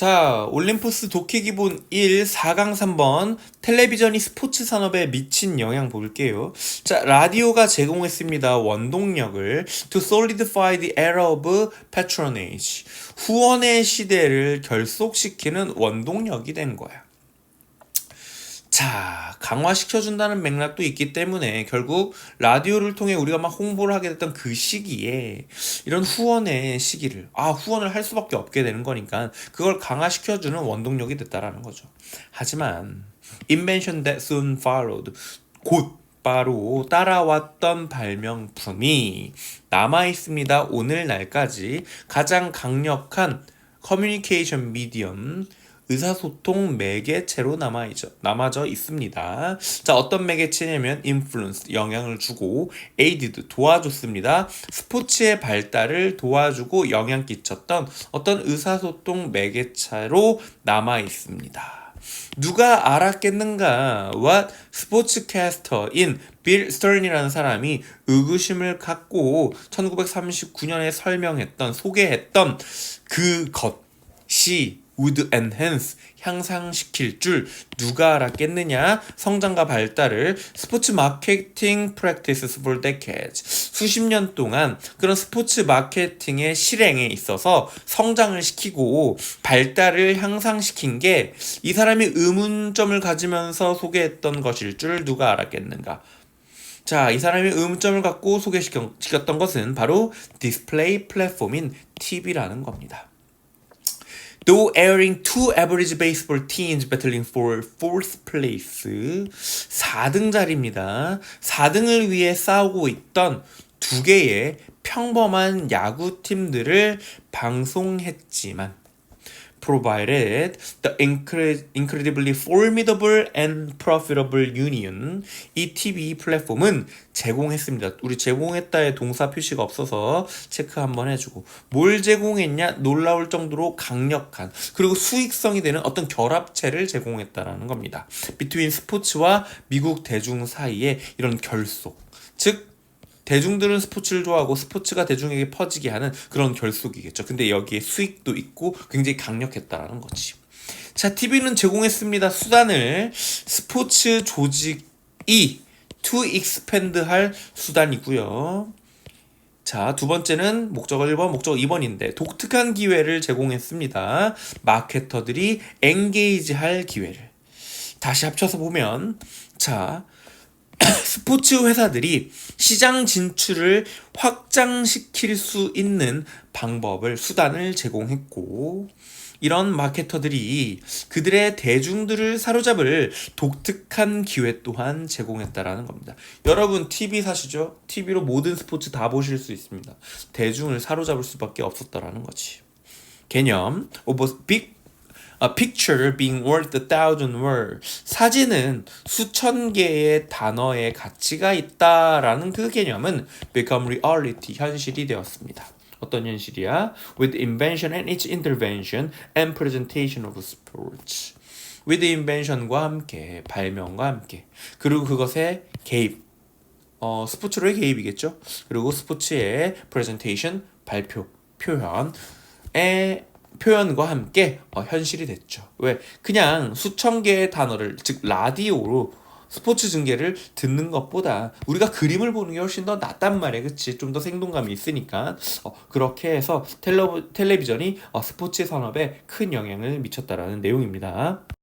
자, 올림포스 독해 기본 1 4강 3번 텔레비전이 스포츠 산업에 미친 영향 볼게요. 자, 라디오가 제공했습니다. 원동력을 to solidify the era of patronage. 후원의 시대를 결속시키는 원동력이 된 거야. 자, 강화시켜준다는 맥락도 있기 때문에 결국 라디오를 통해 우리가 막 홍보를 하게 됐던 그 시기에 이런 후원의 시기를, 아, 후원을 할 수밖에 없게 되는 거니까 그걸 강화시켜주는 원동력이 됐다라는 거죠. 하지만, invention that soon followed. 곧 바로 따라왔던 발명품이 남아 있습니다. 오늘날까지 가장 강력한 커뮤니케이션 미디엄 의사소통 매개체로 남아있죠, 남아져 있습니다. 자, 어떤 매개체냐면 influence, 영향을 주고 aided, 도와줬습니다. 스포츠의 발달을 도와주고 영향 끼쳤던 어떤 의사소통 매개체로 남아 있습니다. 누가 알았겠는가? What 스포츠캐스터인 빌 스턴이라는 사람이 의구심을 갖고 1939년에 설명했던 소개했던 그것이 would enhance 향상시킬 줄 누가 알았겠느냐? 성장과 발달을 스포츠 마케팅 practices for decades 수십 년 동안 그런 스포츠 마케팅의 실행에 있어서 성장을 시키고 발달을 향상시킨 게 이 사람이 의문점을 가지면서 소개했던 것일 줄 누가 알았겠는가? 자, 이 사람이 의문점을 갖고 소개시켰던 것은 바로 디스플레이 플랫폼인 TV라는 겁니다. Though airing two average baseball teams battling for fourth place 4등 자리입니다. 4등을 위해 싸우고 있던 두 개의 평범한 야구 팀들을 방송했지만 provided the incre- incredibly formidable and profitable union 이 TV 플랫폼은 제공했습니다. 우리 제공했다의 동사 표시가 없어서 체크 한번 해주고 뭘 제공했냐 놀라울 정도로 강력한 그리고 수익성이 되는 어떤 결합체를 제공했다라는 겁니다. between 스포츠와 미국 대중 사이에 이런 결속 즉 대중들은 스포츠를 좋아하고 스포츠가 대중에게 퍼지게 하는 그런 결속이겠죠. 근데 여기에 수익도 있고 굉장히 강력했다라는 거지. 자, TV는 제공했습니다. 수단을 스포츠 조직이 to expand 할 수단이고요. 자, 두 번째는 목적어 1번, 목적어 2번인데 독특한 기회를 제공했습니다. 마케터들이 엔게이지 할 기회를. 다시 합쳐서 보면 자, 스포츠 회사들이 시장 진출을 확장시킬 수 있는 방법을 수단을 제공했고 이런 마케터들이 그들의 대중들을 사로잡을 독특한 기회 또한 제공했다라는 겁니다. 여러분 TV 사시죠? TV로 모든 스포츠 다 보실 수 있습니다. 대중을 사로잡을 수밖에 없었다라는 거지. 개념 오버 빅 A picture being worth a thousand words. 사진은 수천 개의 단어의 가치가 있다라는 그 개념은 become reality, 현실이 되었습니다. 어떤 현실이야? With invention and its intervention and presentation of sports. With invention과 함께, 발명과 함께, 그리고 그것의 개입, 어, 스포츠로의 개입이겠죠. 그리고 스포츠의 presentation, 발표, 표현에 표현과 함께 어, 현실이 됐죠. 왜? 그냥 수천 개의 단어를 즉 라디오로 스포츠 중계를 듣는 것보다 우리가 그림을 보는 게 훨씬 더 낫단 말이야, 그치? 좀 더 생동감이 있으니까 어, 그렇게 해서 텔레, 텔레비전이 어, 스포츠 산업에 큰 영향을 미쳤다라는 내용입니다.